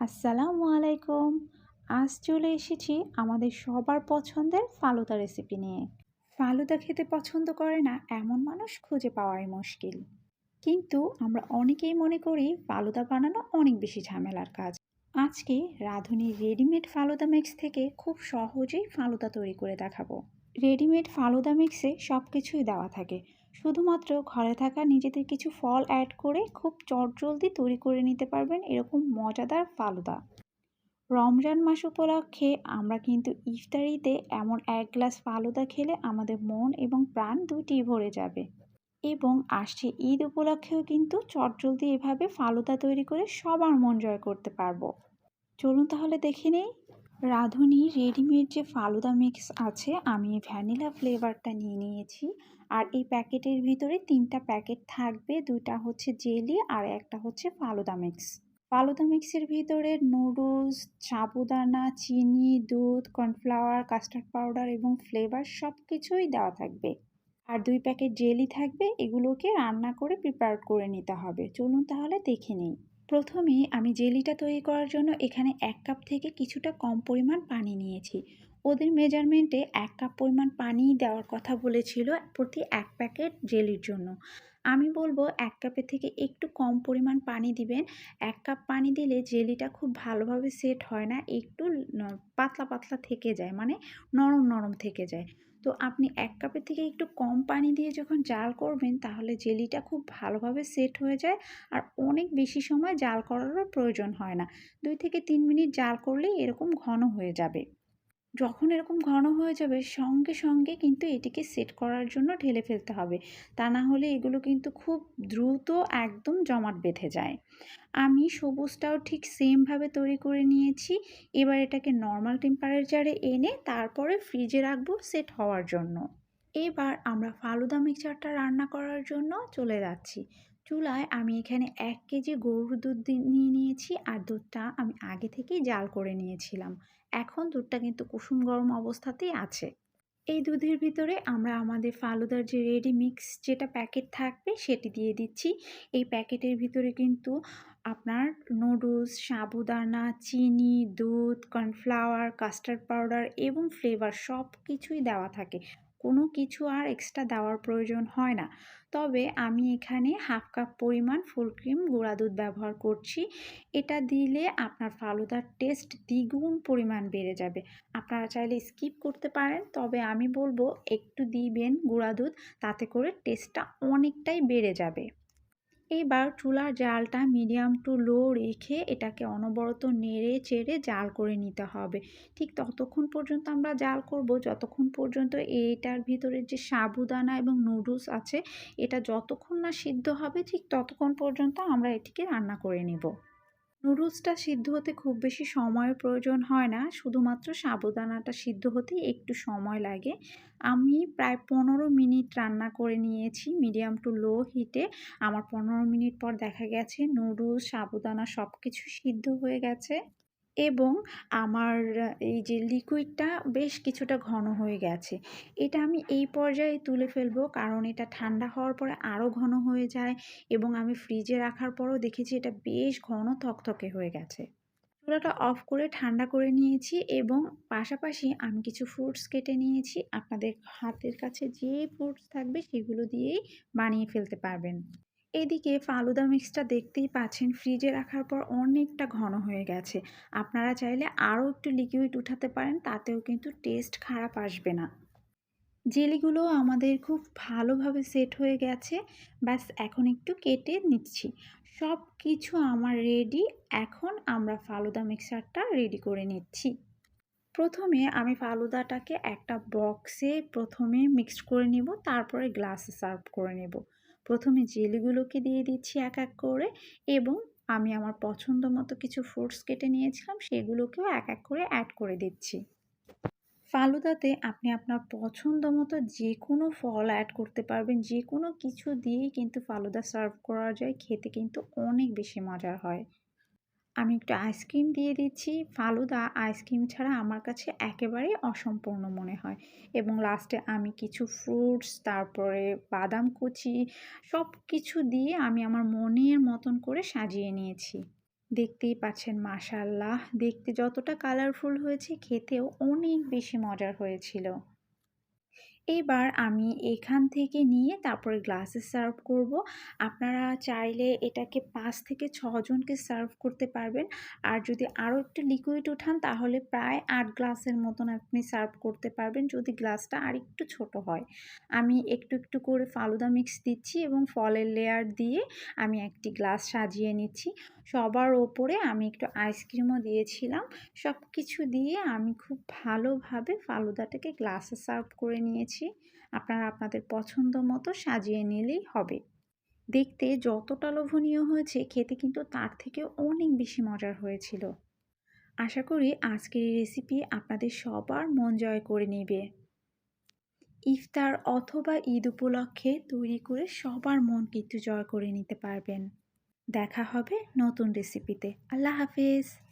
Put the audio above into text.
আসসালামু আলাইকুম। আজ চলে এসেছি আমাদের সবার পছন্দের ফালুদা রেসিপি নিয়ে। ফালুদা খেতে পছন্দ করে না এমন মানুষ খুঁজে পাওয়াই মুশকিল। কিন্তু আমরা অনেকেই মনে করি ফালুদা বানানো অনেক বেশি ঝামেলার কাজ। আজকে রাঁধুনি রেডিমেড ফালুদা মিক্স থেকে খুব সহজেই ফালুদা তৈরি করে দেখাবো। রেডিমেড ফালুদা মিক্সে সব কিছুই দেওয়া থাকে। শুধুমাত্র ঘরে থাকা নিজেদের কিছু ফল অ্যাড করে খুব চটজলদি তৈরি করে নিতে পারবেন এরকম মজাদার ফালুদা। রমজান মাস উপলক্ষে আমরা কিন্তু ইফতারিতে এমন এক গ্লাস ফালুদা খেলে আমাদের মন এবং প্রাণ দুটিই ভরে যাবে। এবং আসছে ঈদ উপলক্ষেও কিন্তু চটজলদি এভাবে ফালুদা তৈরি করে সবার মন জয় করতে পারব। চলুন তাহলে দেখে নেই রাঁধুনি রেডিমেড যে ফালুদা মিক্স আছে, আমি ভ্যানিলা ফ্লেভারটা নিয়ে নিয়েছি। আর এই প্যাকেটের ভিতরে তিনটা প্যাকেট থাকবে, দুইটা হচ্ছে জেলি আর একটা হচ্ছে ফালুদা মিক্স। ফালুদা মিক্সের ভিতরে নুডলস, সাবুদানা, চিনি, দুধ, কর্নফ্লাওয়ার, কাস্টার্ড পাউডার এবং ফ্লেভার সব কিছুই দেওয়া থাকবে। আর দুই প্যাকেট জেলি থাকবে, এগুলোকে রান্না করে প্রিপেয়ার করে নিতে হবে। চলুন তাহলে দেখে নিই। প্রথমে আমি জেলিটা তৈরি করার জন্য এখানে এক কাপ থেকে কিছুটা কম পরিমাণ পানি নিয়েছি। ওদের মেজারমেন্টে এক কাপ পরিমাণ পানি দেওয়ার কথা বলেছিল প্রতি এক প্যাকেট জেলির জন্য। আমি বলব এক কাপের থেকে একটু কম পরিমাণ পানি দিবেন। এক কাপ পানি দিলে জেলিটা খুব ভালোভাবে সেট হয় না, একটু পাতলা পাতলা থেকে যায় মানে নরম নরম থেকে যায়। তো আপনি এক কাপের থেকে একটু কম পানি দিয়ে যখন জাল করবেন, তাহলে জেলিটা খুব ভালোভাবে সেট হয়ে যায় আর অনেক বেশি সময় জাল করারও প্রয়োজন হয় না। দুই থেকে তিন মিনিট জাল করলেই এরকম ঘন হয়ে যাবে। যখন এরকম ঘন হয়ে যাবে, সঙ্গে সঙ্গে কিন্তু এটিকে সেট করার জন্য ঢেলে ফেলতে হবে। তা না হলে এগুলো কিন্তু খুব দ্রুত একদম জমাট বেঁধে যায়। আমি সবুজটাও ঠিক সেমভাবে তৈরি করে নিয়েছি। এবার এটাকে নর্মাল টেম্পারেচারে এনে তারপরে ফ্রিজে রাখব সেট হওয়ার জন্য। এবার আমরা ফালুদা মিক্সচারটা রান্না করার জন্য চলে যাচ্ছি। চুলায় আমি এখানে এক কেজি গরুর দুধ নিয়ে নিয়েছি আর দুধটা আমি আগে থেকেই জাল করে নিয়েছিলাম। এখন দুধটা কিন্তু কুসুম গরম অবস্থাতেই আছে। এই দুধের ভিতরে আমরা আমাদের ফালুদার যে রেডি মিক্স যেটা প্যাকেট থাকবে সেটি দিয়ে দিচ্ছি। এই প্যাকেটের ভিতরে কিন্তু আপনার নুডলস সাবুদানা, চিনি, দুধ কর্নফ্লাওয়ার কাস্টার্ড পাউডার এবং ফ্লেভার সব কিছুই দেওয়া থাকে। কোনো কিছু আর এক্সট্রা দেওয়ার প্রয়োজন হয় না। তবে আমি এখানে হাফ কাপ পরিমাণ ফুল ক্রিম গুঁড়া দুধ ব্যবহার করছি। এটা দিলে আপনার ফালুদার টেস্ট দ্বিগুণ পরিমাণ বেড়ে যাবে। আপনারা চাইলে স্কিপ করতে পারেন, তবে আমি বলব একটু দিবেন গুঁড়া দুধ, তাতে করে টেস্টটা অনেকটাই বেড়ে যাবে। এবার চুলার জালটা মিডিয়াম টু লো রেখে এটাকে অনবরত নেড়ে চেড়ে জাল করে নিতে হবে। ঠিক ততক্ষণ পর্যন্ত আমরা জাল করব, যতক্ষণ পর্যন্ত এইটার ভিতরে যে সাবুদানা এবং নুডলস আছে, এটা যতক্ষণ না সিদ্ধ হবে, ঠিক ততক্ষণ পর্যন্ত আমরা এটিকে রান্না করে নেব। নুডলসটা সিদ্ধ হতে খুব বেশি সময় প্রয়োজন হয় না, শুধুমাত্র সাবুদানাটা সিদ্ধ হতে একটু সময় লাগে। আমি প্রায় পনেরো মিনিট রান্না করে নিয়েছি মিডিয়াম টু লো হিটে। আমার পনেরো মিনিট পর দেখা গেছে নুডলস, সাবুদানা সব কিছু সিদ্ধ হয়ে গেছে। এবং আমার এই যে লিকুইডটা বেশ কিছুটা ঘন হয়ে গেছে। এটা আমি এই পর্যায়ে তুলে ফেলব কারণ এটা ঠান্ডা হওয়ার পরে আরও ঘন হয়ে যায় এবং আমি ফ্রিজে রাখার পরও দেখেছি এটা বেশ ঘন থকথকে হয়ে গেছে। চুলাটা অফ করে ঠান্ডা করে নিয়েছি এবং পাশাপাশি আমি কিছু ফ্রুটস কেটে নিয়েছি। আপনাদের হাতের কাছে যে ফ্রুটস থাকবে সেগুলো দিয়েই বানিয়ে ফেলতে পারবেন। এদিকে ফালুদা মিক্সটা দেখতেই পাচ্ছেন, ফ্রিজে রাখার পর অনেকটা ঘন হয়ে গেছে। আপনারা চাইলে আরও একটু লিকুইড উঠাতে পারেন, তাতেও কিন্তু টেস্ট খারাপ আসবে না। জেলিগুলো আমাদের খুব ভালোভাবে সেট হয়ে গেছে, ব্যাস এখন একটু কেটে নিচ্ছি। সব কিছু আমার রেডি এখন আমরা ফালুদা মিক্সারটা রেডি করে নিচ্ছি। প্রথমে আমি ফালুদাটাকে একটা বক্সে প্রথমে মিক্সড করে নিব, তারপরে গ্লাসে সার্ভ করে নেব। প্রথমে জেলিগুলোকে দিয়ে দিচ্ছি এক এক করে এবং আমি আমার পছন্দ মতো কিছু ফ্রুটস কেটে নিয়েছিলাম, সেগুলোকেও এক এক করে অ্যাড করে দিচ্ছি। ফালুদাতে আপনি আপনার পছন্দ মতো যে কোনো ফল অ্যাড করতে পারবেন যে কোনো কিছু দিয়েই কিন্তু ফালুদা সার্ভ করা যায়, খেতে কিন্তু অনেক বেশি মজার হয়। আমি একটু আইসক্রিম দিয়ে দিচ্ছি। ফালুদা আইসক্রিম ছাড়া আমার কাছে একেবারেই অসম্পূর্ণ মনে হয়। এবং লাস্টে আমি কিছু ফ্রুটস তারপরে বাদাম কুচি সব কিছু দিয়ে আমি আমার মনের মতন করে সাজিয়ে নিয়েছি। দেখতেই পাচ্ছেন, মাশাআল্লাহ! দেখতে যতটা কালারফুল হয়েছে, খেতেও অনেক বেশি মজার হয়েছিল। এবার আমি এখান থেকে নিয়ে তারপরে গ্লাসে সার্ভ করব। আপনারা চাইলে এটাকে পাঁচ থেকে ছজনকে সার্ভ করতে পারবেন। আর যদি আরও একটু লিকুইড উঠান তাহলে প্রায় আট গ্লাসের মতন আপনি সার্ভ করতে পারবেন, যদি গ্লাসটা আর একটু ছোট হয়। আমি একটু একটু করে ফালুদা মিক্স দিচ্ছি এবং ফলের লেয়ার দিয়ে আমি একটি গ্লাস সাজিয়ে নিচ্ছি। সবার ওপরে আমি একটু আইসক্রিমও দিয়েছিলাম। সব কিছু দিয়ে আমি খুব ভালোভাবে ফালুদাটাকে গ্লাসে সার্ভ করে নিয়েছি। আপনারা আপনাদের পছন্দ মতো সাজিয়ে নিলেই হবে। দেখতে যতটা লোভনীয় হয়েছে, খেতে কিন্তু তার থেকে অনেক বেশি মজার হয়েছিল। আশা করি আজকের এই রেসিপি আপনাদের সবার মন জয় করে নেবে। ইফতার অথবা ঈদ উপলক্ষে তৈরি করে সবার মন কিন্তু জয় করে নিতে পারবেন। দেখা হবে নতুন রেসিপিতে আল্লাহ হাফিজ।